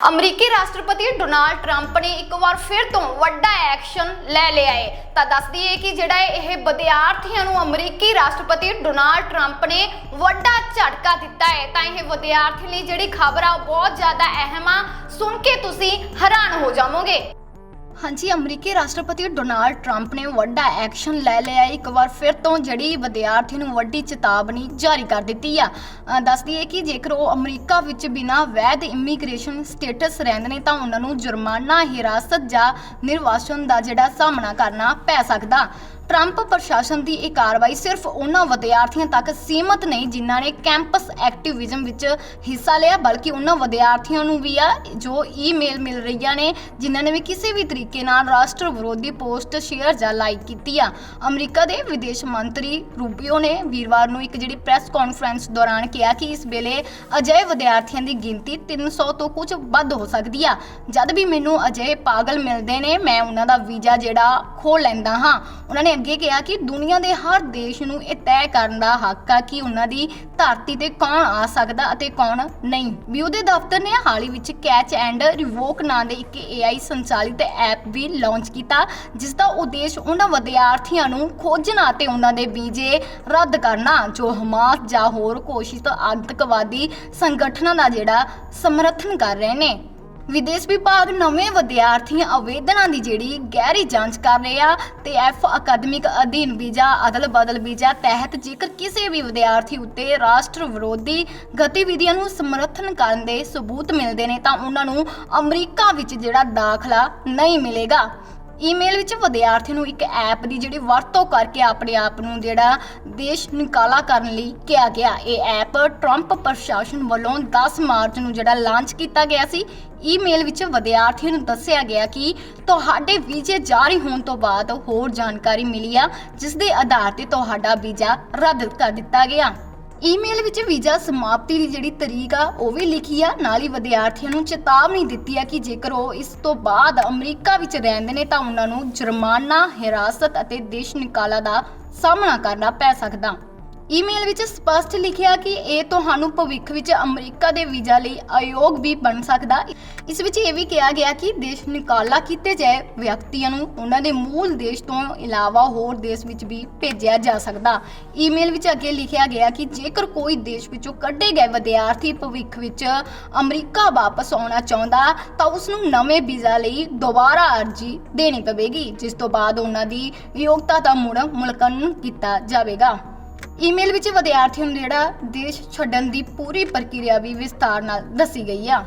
ਅਮਰੀਕੀ ਰਾਸ਼ਟਰਪਤੀ Donald Trump ਨੇ ਇੱਕ ਵਾਰ ਫਿਰ ਤੋਂ ਵੱਡਾ ਐਕਸ਼ਨ ਲੈ ਲਿਆ ਹੈ। ਤਾਂ ਦੱਸ ਦਈਏ ਕਿ ਜਿਹੜਾ ਇਹ ਵਿਦਿਆਰਥੀਆਂ ਨੂੰ ਅਮਰੀਕੀ ਰਾਸ਼ਟਰਪਤੀ ਡੋਨਾਲਡ ਟਰੰਪ ਨੇ ਵੱਡਾ ਝਟਕਾ ਦਿੱਤਾ ਹੈ, ਤਾਂ ਇਹ ਵਿਦਿਆਰਥੀ ਲਈ ਜਿਹੜੀ ਖਬਰ ਆ ਉਹ ਬਹੁਤ ਜ਼ਿਆਦਾ ਅਹਿਮ ਆ। ਸੁਣ ਕੇ ਤੁਸੀਂ ਹੈਰਾਨ ਹੋ ਜਾਵੋਗੇ। ਹਾਂਜੀ, ਅਮਰੀਕੀ ਰਾਸ਼ਟਰਪਤੀ ਡੋਨਾਲਡ ਟਰੰਪ ਨੇ ਵੱਡਾ ਐਕਸ਼ਨ ਲੈ ਲਿਆ ਇੱਕ ਵਾਰ ਫਿਰ ਤੋਂ ਜਿਹੜੀ ਵਿਦਿਆਰਥੀ ਨੂੰ ਵੱਡੀ ਚੇਤਾਵਨੀ ਜਾਰੀ ਕਰ ਦਿੱਤੀ ਆ। ਦੱਸਦੀ ਹੈ ਕਿ ਜੇਕਰ ਉਹ ਅਮਰੀਕਾ ਵਿੱਚ ਬਿਨਾਂ ਵੈਧ ਇਮੀਗ੍ਰੇਸ਼ਨ ਸਟੇਟਸ ਰਹਿੰਦੇ ਨੇ ਤਾਂ ਉਹਨਾਂ ਨੂੰ ਜੁਰਮਾਨਾ, ਹਿਰਾਸਤ ਜਾਂ ਨਿਰਵਾਸਨ ਦਾ ਜਿਹੜਾ ਸਾਹਮਣਾ ਕਰਨਾ ਪੈ ਸਕਦਾ। ਟਰੰਪ ਪ੍ਰਸ਼ਾਸਨ ਦੀ ਇਹ ਕਾਰਵਾਈ ਸਿਰਫ ਉਹਨਾਂ ਵਿਦਿਆਰਥੀਆਂ ਤੱਕ ਸੀਮਤ ਨਹੀਂ, ਜਿਨ੍ਹਾਂ ਨੇ ਕੈਂਪਸ ਐਕਟਿਵਿਜ਼ਮ ਵਿੱਚ ਹਿੱਸਾ ਲਿਆ, ਬਲਕਿ ਉਹਨਾਂ ਵਿਦਿਆਰਥੀਆਂ ਨੂੰ ਵੀ ਆ, ਜੋ ਈਮੇਲ ਮਿਲ ਰਹੀਆਂ ਨੇ, ਜਿਨ੍ਹਾਂ ਨੇ ਵੀ ਕਿਸੇ ਵੀ ਤਰੀਕੇ ਨਾਲ ਰਾਸ਼ਟਰ ਵਿਰੋਧੀ ਪੋਸਟ ਸ਼ੇਅਰ ਜਾਂ ਲਾਈਕ ਕੀਤੀ ਆ। ਅਮਰੀਕਾ ਦੇ ਵਿਦੇਸ਼ ਮੰਤਰੀ ਰੂਬੀਓ ਨੇ ਵੀਰਵਾਰ ਨੂੰ ਇੱਕ ਜਿਹੜੀ ਪ੍ਰੈਸ ਕਾਨਫਰੰਸ ਦੌਰਾਨ ਕਿਹਾ ਕਿ ਇਸ ਵੇਲੇ ਅਜਿਹੇ ਵਿਦਿਆਰਥੀਆਂ ਦੀ ਗਿਣਤੀ 300 ਤੋਂ ਕੁਝ ਵੱਧ ਹੋ ਸਕਦੀ ਆ। ਜਦ ਵੀ ਮੈਨੂੰ ਅਜਿਹੇ ਪਾਗਲ ਮਿਲਦੇ ਨੇ, ਮੈਂ ਉਹਨਾਂ ਦਾ ਵੀਜ਼ਾ ਜਿਹੜਾ ਖੋਹ ਲੈਂਦਾ ਹਾਂ। ਉਹਨਾਂ ਨੇ ਅੱਗੇ ਕਿਹਾ ਕਿ ਦੁਨੀਆ ਦੇ ਹਰ ਦੇਸ਼ ਨੂੰ ਇਹ ਤੈਅ ਕਰਨ ਦਾ ਹੱਕ ਆ ਕਿ ਉਹਨਾਂ ਦੀ ਧਰਤੀ ਤੇ ਕੌਣ ਆ ਸਕਦਾ ਅਤੇ ਕੌਣ ਨਹੀਂ। ਵੀ ਉਹਦੇ ਦਫ਼ਤਰ ਨੇ ਹਾਲ ਹੀ ਵਿੱਚ ਕੈਚ ਐਂਡ ਰਿਵੋਕ ਨਾਂ ਦੇ ਇੱਕ AI ਸੰਚਾਲਿਤ ਐਪ ਵੀ ਲਾਂਚ ਕੀਤਾ, ਜਿਸ ਦਾ ਉਦੇਸ਼ ਉਹਨਾਂ ਵਿਦਿਆਰਥੀਆਂ ਨੂੰ ਖੋਜਣਾ ਅਤੇ ਉਹਨਾਂ ਦੇ ਵੀਜ਼ੇ ਰੱਦ ਕਰਨਾ, ਜੋ ਹਮਾਸ ਜਾਂ ਹੋਰ ਕੋਸ਼ਿਸ਼ ਆਤੰਕਵਾਦੀ ਸੰਗਠਨਾਂ ਦਾ ਜਿਹੜਾ ਸਮਰਥਨ ਕਰ ਰਹੇ ਨੇ। ਵਿਦੇਸ਼ ਵਿਭਾਗ ਨਵੇਂ ਵਿਦਿਆਰਥੀ ਆਵੇਦਨਾਂ ਦੀ ਜਿਹੜੀ ਗਹਿਰੀ ਜਾਂਚ ਕਰ ਰਿਹਾ ਤੇ ਐਫ ਅਕਾਦਮਿਕ ਅਧੀਨ ਵੀਜ਼ਾ ਅਦਲ ਬਦਲ ਵੀਜ਼ਾ ਤਹਿਤ ਜੇਕਰ ਕਿਸੇ ਵੀ ਵਿਦਿਆਰਥੀ ਉੱਤੇ ਰਾਸ਼ਟਰ ਵਿਰੋਧੀ ਗਤੀਵਿਧੀਆਂ ਨੂੰ ਸਮਰਥਨ ਕਰਨ ਦੇ ਸਬੂਤ ਮਿਲਦੇ ਨੇ ਤਾਂ ਉਹਨਾਂ ਨੂੰ ਅਮਰੀਕਾ ਵਿੱਚ ਜਿਹੜਾ ਦਾਖਲਾ ਨਹੀਂ ਮਿਲੇਗਾ। ਈਮੇਲ ਵਿੱਚ ਵਿਦਿਆਰਥੀ ਨੂੰ ਇੱਕ ਐਪ ਦੀ ਜਿਹੜੀ ਵਰਤੋਂ ਕਰਕੇ ਆਪਣੇ ਆਪ ਨੂੰ ਜਿਹੜਾ ਦੇਸ਼ ਨਿਕਾਲਾ ਕਰਨ ਲਈ ਕਿਹਾ ਗਿਆ। ਇਹ ਐਪ ਟਰੰਪ ਪ੍ਰਸ਼ਾਸਨ ਵੱਲੋਂ 10 ਮਾਰਚ ਨੂੰ ਜਿਹੜਾ ਲਾਂਚ ਕੀਤਾ ਗਿਆ ਸੀ। ਈਮੇਲ ਵਿੱਚ ਵਿਦਿਆਰਥੀਆਂ ਨੂੰ ਦੱਸਿਆ ਗਿਆ ਕਿ ਤੁਹਾਡੇ ਵੀਜ਼ੇ ਜਾਰੀ ਹੋਣ ਤੋਂ ਬਾਅਦ ਹੋਰ ਜਾਣਕਾਰੀ ਮਿਲੀ ਆ, ਜਿਸ ਦੇ ਆਧਾਰ ਤੇ ਤੁਹਾਡਾ ਵੀਜ਼ਾ ਰੱਦ ਕਰ ਦਿੱਤਾ ਗਿਆ। ਈਮੇਲ ਵਿੱਚ ਵੀਜ਼ਾ ਸਮਾਪਤੀ ਦੀ ਜਿਹੜੀ ਤਰੀਕ ਆ, ਉਹ ਵੀ ਲਿਖੀ ਆ। ਨਾਲ ਹੀ ਵਿਦਿਆਰਥੀਆਂ ਨੂੰ ਚੇਤਾਵਨੀ ਦਿੱਤੀ ਆ ਕਿ ਜੇਕਰ ਉਹ ਇਸ ਤੋਂ ਬਾਅਦ ਅਮਰੀਕਾ ਵਿੱਚ ਰਹਿੰਦੇ ਨੇ, ਤਾਂ ਉਹਨਾਂ ਨੂੰ ਜੁਰਮਾਨਾ, ਹਿਰਾਸਤ ਅਤੇ ਦੇਸ਼ ਨਿਕਾਲਾ ਦਾ ਸਾਹਮਣਾ ਕਰਨਾ ਪੈ ਸਕਦਾ। ਈਮੇਲ ਵਿੱਚ ਸਪਸ਼ਟ ਲਿਖਿਆ ਕਿ ਇਹ ਤੁਹਾਨੂੰ ਭਵਿੱਖ ਵਿੱਚ ਅਮਰੀਕਾ ਦੇ ਵੀਜ਼ਾ ਲਈ ਅਯੋਗ ਵੀ ਬਣ ਸਕਦਾ। ਇਸ ਵਿੱਚ ਇਹ ਵੀ ਕਿਹਾ ਗਿਆ ਕਿ ਦੇਸ਼ ਨਿਕਾਲਾ ਕੀਤੇ ਜਾਏ ਵਿਅਕਤੀਆਂ ਨੂੰ ਉਹਨਾਂ ਦੇ ਮੂਲ ਦੇਸ਼ ਤੋਂ ਇਲਾਵਾ ਹੋਰ ਦੇਸ਼ ਵਿੱਚ ਵੀ ਭੇਜਿਆ ਜਾ ਸਕਦਾ। ਈਮੇਲ ਵਿੱਚ ਅੱਗੇ ਲਿਖਿਆ ਗਿਆ ਕਿ ਜੇਕਰ ਕੋਈ ਦੇਸ਼ ਵਿੱਚੋਂ ਕੱਢੇ ਗਏ ਵਿਦਿਆਰਥੀ ਭਵਿੱਖ ਵਿੱਚ ਅਮਰੀਕਾ ਵਾਪਸ ਆਉਣਾ ਚਾਹੁੰਦਾ, ਤਾਂ ਉਸ ਨੂੰ ਨਵੇਂ ਵੀਜ਼ਾ ਲਈ ਦੁਬਾਰਾ ਅਰਜ਼ੀ ਦੇਣੀ ਪਵੇਗੀ, ਜਿਸ ਤੋਂ ਬਾਅਦ ਉਹਨਾਂ ਦੀ ਯੋਗਤਾ ਦਾ ਮੁੜ ਮੁਲਕਨ ਕੀਤਾ ਜਾਵੇਗਾ। ਈਮੇਲ ਵਿੱਚ ਵਿਦਿਆਰਥੀਆਂ ਨੂੰ ਜਿਹੜਾ ਦੇਸ਼ ਛੱਡਣ ਦੀ ਪੂਰੀ ਪ੍ਰਕਿਰਿਆ ਵੀ ਵਿਸਤਾਰ ਨਾਲ ਦੱਸੀ ਗਈ ਆ।